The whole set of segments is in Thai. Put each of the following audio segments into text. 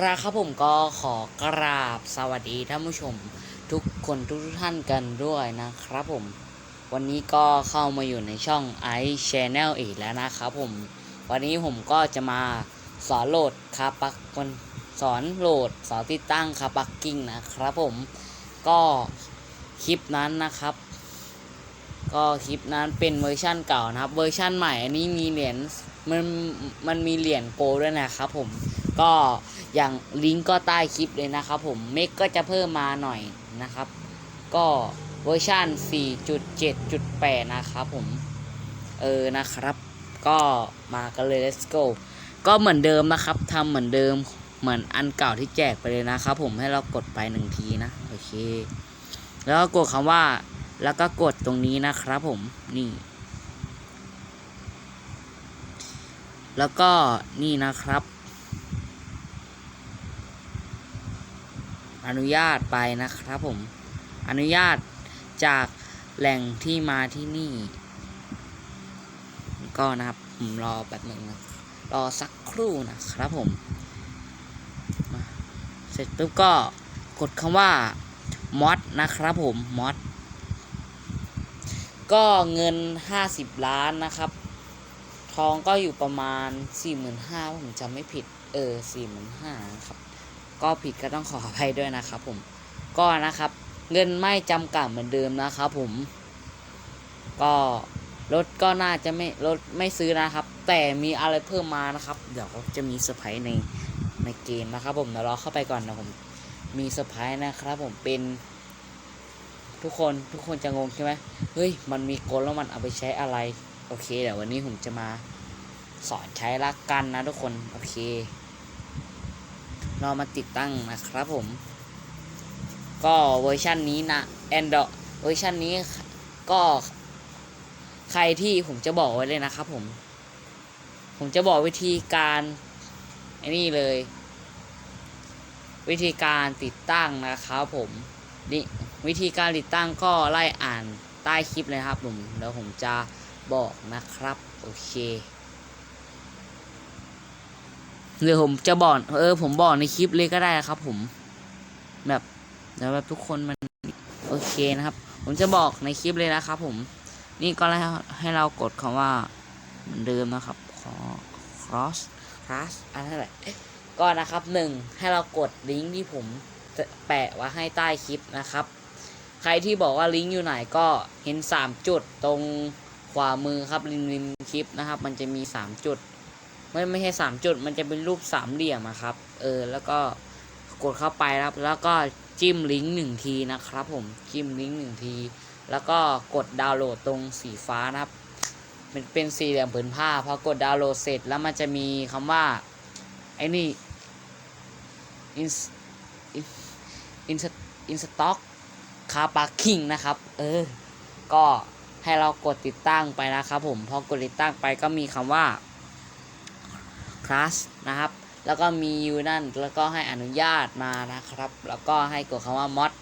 ละครับผมก็ขอกราบสวัสดีท่านผู้ชมทุกคนทุกท่านกันด้วยนะครับผม วันนี้ก็เข้ามาอยู่ในช่อง i Channel อีกแล้วนะครับผม วันนี้ผมก็จะมาสอนโหลดคาปักคนสอนโหลดสอนติดตั้งคาปักกิ้งนะครับผม ก็คลิปนั้นนะครับ ก็คลิปนั้นเป็นเวอร์ชั่นเก่านะครับ เวอร์ชั่นใหม่อันนี้มีเหรียญมันมันมีเหรียญโกลด้วยนะครับผม ก็อย่างลิงก์ก็ใต้คลิปเลยนะครับผมเมกก็จะเพิ่มมาหน่อยนะครับ ก็เวอร์ชัน4.7.8 นะครับผม เออนะครับ ก็มากันเลย let's go ก็เหมือนเดิมนะครับทำเหมือนเดิมเหมือนอันเก่าที่แจกไปเลยนะครับ ผมให้เรากดไปหนึ่งทีนะโอเค แล้วก็กดคำว่าแล้วก็กดตรงนี้นะครับผมนี่ แล้วก็นี่นะครับ อนุญาตไปนะครับผม อนุญาตจากแหล่งที่มาที่นี่ ก็นะครับผมรอแบบหนึ่งนะรอสักครู่นะครับผมมาเสร็จปุ๊บก็กดคำว่า mod นะครับผม mod ก็เงิน 50 ล้านนะครับ ทองก็อยู่ประมาณ 45,000ผมจำไม่ผิด เออ 45,000ครับ ก็ผิดก็ต้องขออภัยด้วยนะครับผมก็นะครับ เงินไม่จำกัดเหมือนเดิมนะครับผม ก็รถก็น่าจะไม่รถไม่ซื้อนะครับ แต่มีอะไรเพิ่มมานะครับ เดี๋ยวจะมีเซอร์ไพรส์ในในเกมนะครับผมเดี๋ยวรอเข้าไปก่อนนะผม มีเซอร์ไพรส์นะครับผมเป็น ทุกคนทุกคนจะงงใช่ไหมเฮ้ย มันมีกลแล้วมันเอาไปใช้อะไร โอเคเดี๋ยววันนี้ผมจะมาสอนใช้ละกันนะทุกคน โอเค เรามาติดตั้งนะครับผม ก็เวอร์ชันนี้นะ Android เวอร์ชันนี้ก็ใครที่ผมจะบอกไว้เลยนะครับผม ผมจะบอกวิธีการไอ้นี่เลย วิธีการติดตั้งนะครับผมนี่วิธีการติดตั้งก็ไล่อ่านใต้คลิปเลยครับผมเดี๋ยวผมจะบอกนะครับ โอเค เดี๋ยวผมจะบอกเออ ผมบอกในคลิปเลยก็ได้ครับ ผม แบบเดี๋ยวแบบทุกคนมันโอเคนะครับ ผมจะบอกในคลิปเลยนะครับ ผม นี่ก็ให้ให้เรากดคำว่าเหมือนเดิมนะครับขอ cross cross อะไรนั่นแหละก็นะครับหนึ่งให้เรากดลิงก์ที่ผมจะแปะไว้ให้ใต้คลิปนะครับ ใครที่บอกว่าลิงก์อยู่ไหนก็เห็น 3 จุดตรงขวามือครับริมริมคลิปนะครับ มันจะมี 3 จุด ไม่ไม่ใช่3จุด มันจะเป็นรูปสามเหลี่ยมอะครับ เออ แล้วก็กดเข้าไปครับ แล้วก็จิ้มลิงก์หนึ่งทีนะครับ ผม จิ้มลิงก์หนึ่งที แล้วก็กดดาวน์โหลดตรงสีฟ้านะครับ มันเป็นสี่เหลี่ยมผืนผ้า พอกดดาวน์โหลดเสร็จแล้วมันจะมีคำว่า ไอ้นี่ in in in in stock car parking นะครับ เออ ก็ให้เรากดติดตั้งไปนะครับผม พอกดติดตั้งไปก็มีคำว่า class นะครับ แล้วก็มีอยู่นั่น แล้วก็ให้อนุญาตมานะครับ แล้วก็ให้กดคำว่า mod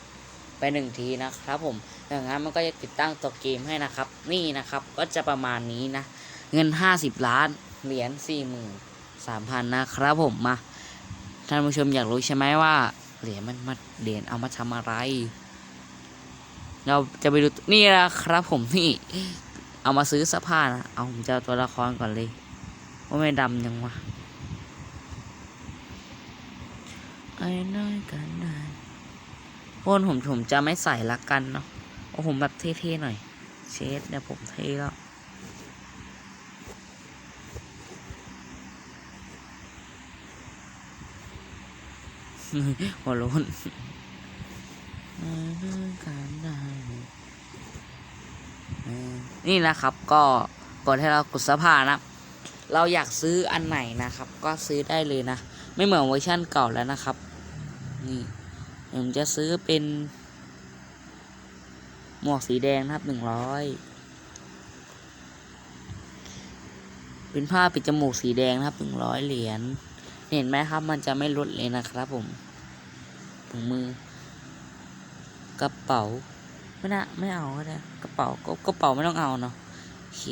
ไปหนึ่งทีนะครับผมอย่างนั้นมันก็จะติดตั้งตัวเกมให้นะครับ นี่นะครับก็จะประมาณนี้นะ เงิน 50 ล้านเหรียญ43,000นะครับผมมาท่านผู้ชมอยากรู้ใช่ไหมว่าเหรียญมันมาเหรียญเอามาทำอะไร เราจะไปดูนี่นะครับผมนี่เอามาซื้อเสื้อผ้านะ เอาผมจะตัวละครก่อนเลยว่าไม่ดำยังวะ ไอ้น้อยกันได้พนผมผมจะไม่ใส่ละกันเนาะโอ้ผมแบบเท่ๆหน่อย เชดเนี่ยผมเท่แล้วหัวโล้นนี่นะครับก็กดให้เรากดสภานะ เราอยากซื้ออันไหนนะครับ ก็ซื้อได้เลยนะ ไม่เหมือนเวอร์ชั่นเก่าแล้วนะครับ นี่ผมจะซื้อเป็น หมวกสีแดงนะครับหนึ่งร้อยเป็นผ้าปิดจมูกสีแดงนะครับหนึ่งร้อยเหรียญเห็นไหมครับ มันจะไม่ลดเลยนะครับ ผมถุงมือกระเป๋าไม่น่าไม่เอาก็ได้กระเป๋าก็กระเป๋าไม่ต้องเอาเนาะโอเค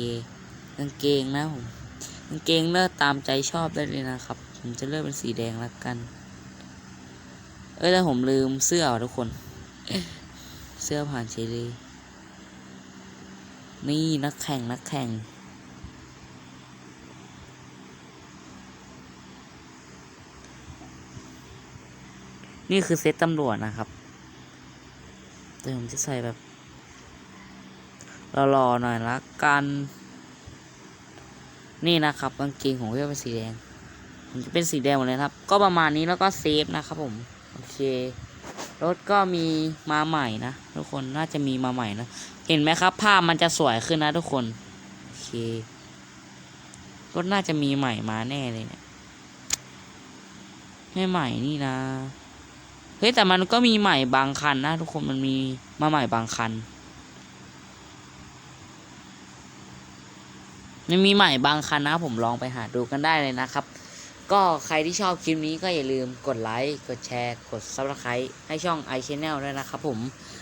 กางเกงนะผมกางเกงเลือกตามใจชอบได้เลยนะครับ ผมจะเลือกเป็นสีแดงละกัน เอ้ยแต่ผมลืมเสื้อว่ะทุกคน เสื้อผ่านเฉยเลยนี่นักแข่งนักแข่ง นี่คือเซตตำรวจนะครับ แต่ผมจะใส่แบบรอๆหน่อยละกัน นี่นะครับกางเกงของพี่เป็นสีแดงผมจะเป็นสีแดงหมดเลยนะครับ ก็ประมาณนี้แล้วก็เซฟนะครับผมโอ เค รถก็มีมาใหม่นะทุกคนน่าจะมีมาใหม่นะ เห็นไหมครับ ภาพมันจะสวยขึ้นนะทุกคนโอเครถน่าจะมีใหม่มาแน่เลยเนี่ยไม่ใหม่นี่นะเฮ้ยแต่มันก็มีใหม่บางคันนะทุกคนมันมีมาใหม่บางคันมันมีใหม่บางคันนะผมลองไปหาดูกันได้เลยนะครับ ก็ใครที่ชอบคลิปนี้ก็อย่าลืมกดไลค์ กดแชร์ กด subscribe ให้ช่อง i channel ด้วยนะครับผม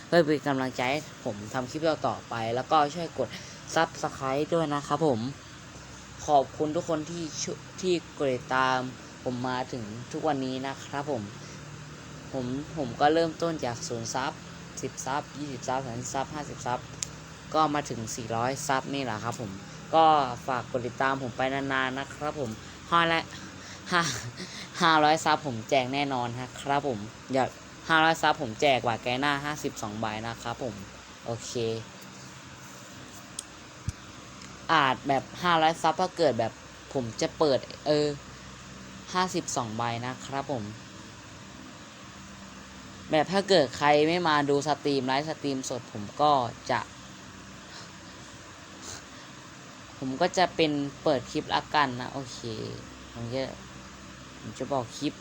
เพื่อเป็นกำลังใจให้ผมทำคลิปต่อไป แล้วก็ช่วยกด subscribe ด้วยนะครับผม ขอบคุณทุกคนที่ที่กดติดตามผมมาถึงทุกวันนี้นะครับผม ผมผมก็เริ่มต้นจากศูนย์ซับสิบซับยี่สิบซับสามสิบซับห้าสิบซับก็มาถึงสี่ร้อยซับนี่แหละครับผม ก็ฝากกดติดตามผมไปนานๆนะครับผมห้าและ ห้าห้าร้อยซับผมแจกแน่นอนนะครับผมอย่าห้าร้อยซับผมแจกกว่าแกหน้าห้าสิบสองใบนะครับผม โอเค อาจแบบห้าร้อยซับถ้าเกิดแบบผมจะเปิด เออห้าสิบสองใบนะครับผม แบบถ้าเกิดใครไม่มาดูสตรีมไลฟ์สตรีมสดผมก็จะ ผมก็จะเป็นเปิดคลิปละกันนะ โอเคผมจะ ผมจะบอกคลิป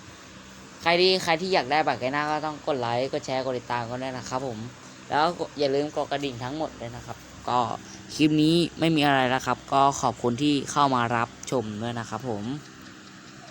ใครที่ใครที่อยากได้บัตรไกหน้าก็ต้องกดไลค์กดแชร์กดติดตามกันด้วยนะครับ ผม แล้วอย่าลืมกดกระดิ่งทั้งหมดเลยนะครับ ก็คลิปนี้ไม่มีอะไรแล้วครับ ก็ขอบคุณที่เข้ามารับชมด้วยนะครับ ผม